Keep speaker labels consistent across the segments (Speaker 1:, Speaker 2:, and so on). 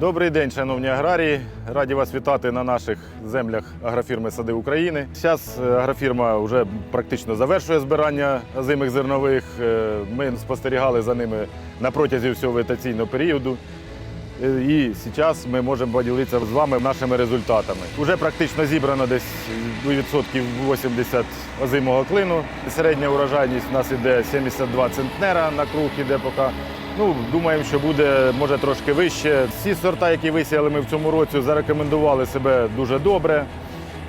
Speaker 1: Добрий день, шановні аграрії. Раді вас вітати на наших землях агрофірми Сади України. Зараз агрофірма вже практично завершує збирання озимих зернових. Е, Ми спостерігали за ними на протязі всього вегетаційного періоду. Е, І зараз ми можемо поділитися з вами нашими результатами. Уже практично зібрано десь відсотків 80 озимого клину. Середня урожайність у нас іде 72 центнера на круг іде поки. Ну, думаємо, що буде може трошки вище. Всі сорта, які висіяли ми в цьому році, зарекомендували себе дуже добре.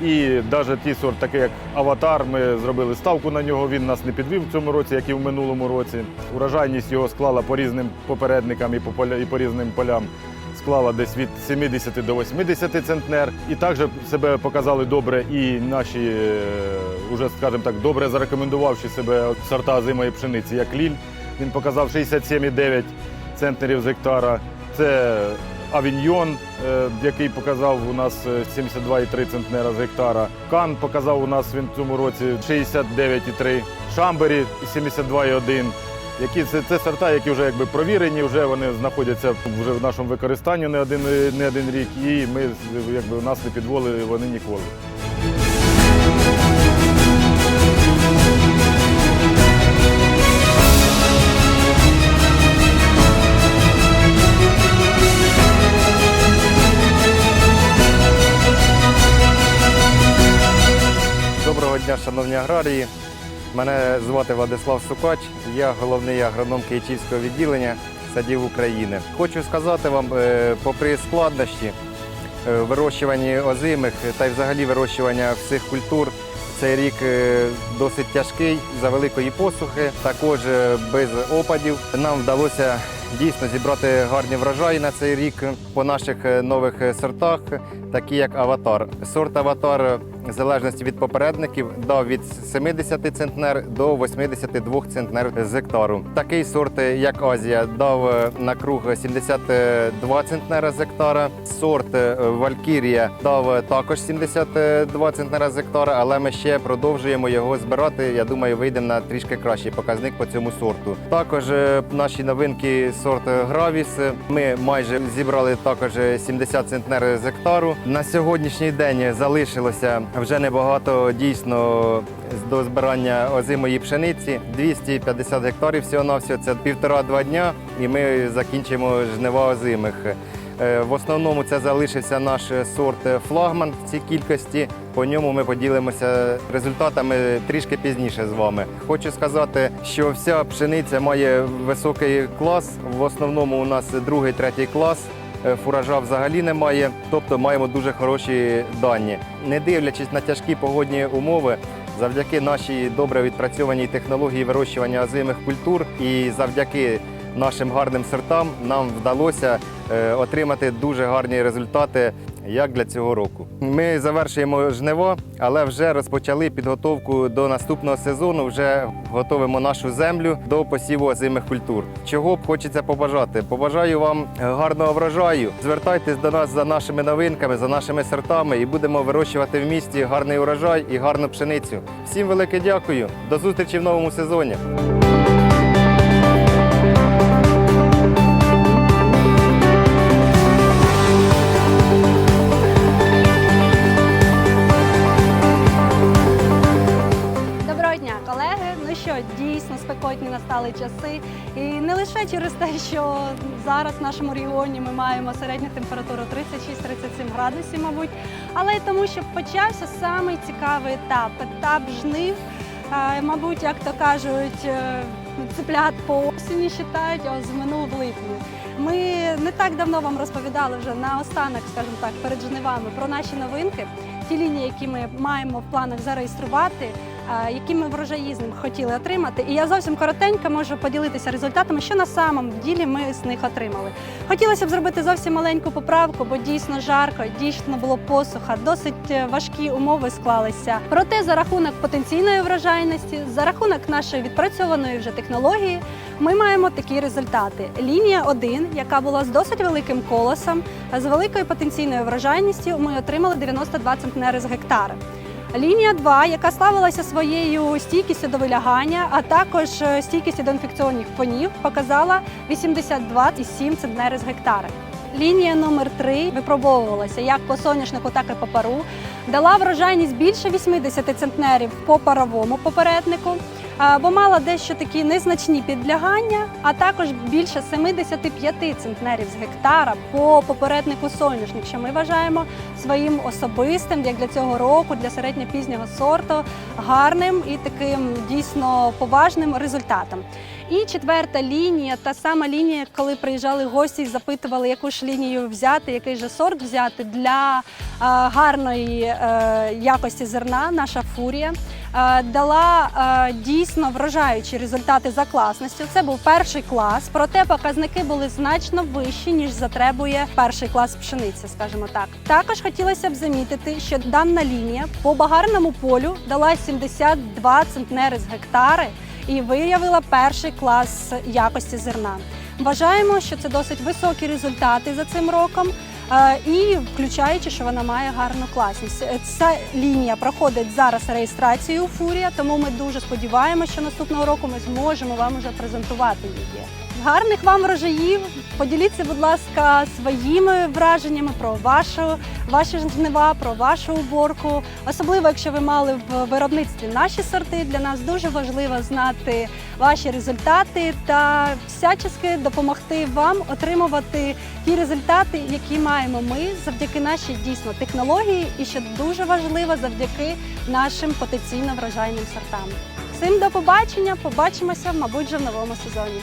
Speaker 1: І навіть ті сорт, такий як Аватар, ми зробили ставку на нього. Він нас не підвів в цьому році, як і в минулому році. Урожайність його склала по різним попередникам і по поля, і по різним полям. Склала десь від 70 до 80 центнер. І також себе показали добре і наші, е, уже скажімо так, добре зарекомендувавши себе сорта зимої пшениці, як Ліль. Він показав 67,9 центнерів з гектара. Це Авіньйон, е, який показав у нас е, 72,3 центнера з гектара. Кан показав у нас він в цьому році 69,3. Шамбері 72,1. Які це, це сорта, які вже якби провірені, вже вони знаходяться вже в нашому використанні не один, не один рік, і ми якби нас не підволили вони ніколи.
Speaker 2: Дня, шановні аграрії. Мене звати Владислав Сукач, я головний агроном Київського відділення садів України. Хочу сказати вам, е, попри складнощі е, вирощування озимих та й взагалі вирощування всіх культур, цей рік е, досить тяжкий за великої посухи, також без опадів. Нам вдалося дійсно зібрати гарні врожаї на цей рік по наших нових сортах, такі як Аватар. Сорт Аватар в залежності від попередників дав від 70 центнер до 82 центнер з гектару. Такий сорт, як Азія, дав е, на круг 72 центнера з гектара. Сорт е, Валькірія дав е, також 72 центнера з гектара, але ми ще продовжуємо його збирати. Я думаю, вийдемо на трішки кращий показник по цьому сорту. Також наші новинки сорт Гравіс. Ми майже зібрали також 70 центнер з гектару. На сьогоднішній день залишилося вже небагато дійсно до збирання озимої пшениці. 250 гектарів всього на всього це півтора-два дня, і ми закінчимо жнива озимих. Е, В основному це залишився наш сорт флагман в цій кількості. По ньому ми поділимося результатами трішки пізніше з вами. Хочу сказати, що вся пшениця має високий клас. В основному у нас другий, третій клас. Е, Фуража взагалі немає, тобто маємо дуже хороші дані. Не дивлячись на тяжкі погодні умови, завдяки нашій добре відпрацьованій технології вирощування озимих культур і завдяки нашим гарним сортам нам вдалося е, отримати дуже гарні результати як для цього року. Ми завершуємо жниво, але вже розпочали підготовку до наступного сезону. Вже готовимо нашу землю до посіву озимих культур. Чого б хочеться побажати? Побажаю вам гарного врожаю. Звертайтесь до нас за нашими новинками, за нашими сортами, і будемо вирощувати в місті гарний урожай і гарну пшеницю. Всім велике дякую. До зустрічі в новому сезоні.
Speaker 3: Дійсно спекотні настали часи. І не лише через те, що зараз в нашому регіоні ми маємо середню температуру 36-37 градусів, мабуть, але й тому, що почався самий цікавий етап етап жнив. Е, Мабуть, як то кажуть, е, цеплят по осені вважають, а в липні. Ми не так давно вам розповідали вже на останок, скажімо так, перед жнивами про наші новинки, ті лінії, які ми маємо в планах зареєструвати, які ми врожаї з ним хотіли отримати. І я зовсім коротенько можу поділитися результатами, що на самом ділі ми з них отримали. Хотілося б зробити зовсім маленьку поправку, бо дійсно жарко, дійсно було посуха, досить е, важкі умови склалися. Проте за рахунок потенційної врожайності, за рахунок нашої відпрацьованої вже технології, ми маємо такі результати. Лінія 1, яка була з досить великим колосом, з великою потенційною врожайністю, ми отримали 92 центнери з гектара. Лінія 2, яка славилася своєю стійкістю до вилягання, а також е, стійкістю до інфекційних фонів, показала 82,7 центнери з гектара. Лінія номер 3 випробовувалася як по соняшнику, так і по пару. Дала врожайність більше 80 центнерів по паровому попереднику, бо мала дещо такі незначні підлягання, а також більше 75 центнерів з гектара по попереднику соняшник, що ми вважаємо своїм особистим, як для цього року, для середньопізнього сорту, гарним і таким дійсно поважним результатом. І четверта лінія, та сама лінія, коли приїжджали гості і запитували, яку ж лінію взяти, який же сорт взяти для гарної е, якості зерна, наша фурія. Е, Дала е, дійсно вражаючі результати за класністю. Це був перший клас, проте показники були значно вищі ніж затребує перший клас пшениці, скажімо так. Також хотілося б замітити, що дана лінія по багарному полю дала 72 центнери з гектари і виявила перший клас якості зерна. Вважаємо, що це досить високі результати за цим роком. Е, І включаючи, що вона має гарну класність. Е, Ця лінія проходить зараз реєстрацію Фурія, тому ми дуже сподіваємося, що наступного року ми зможемо вам уже презентувати її. Гарних вам врожаїв! Поділіться, будь ласка, своїми враженнями про вашу, ваші жнива, про вашу уборку. Особливо, якщо ви мали в виробництві наші сорти, для нас дуже важливо знати ваші результати та всячески допомогти вам отримувати ті результати, які маємо ми завдяки нашій дійсно технології, і що дуже важливо, завдяки нашим потенційно врожайним сортам. Всім до побачення! Побачимося, мабуть, вже в новому сезоні.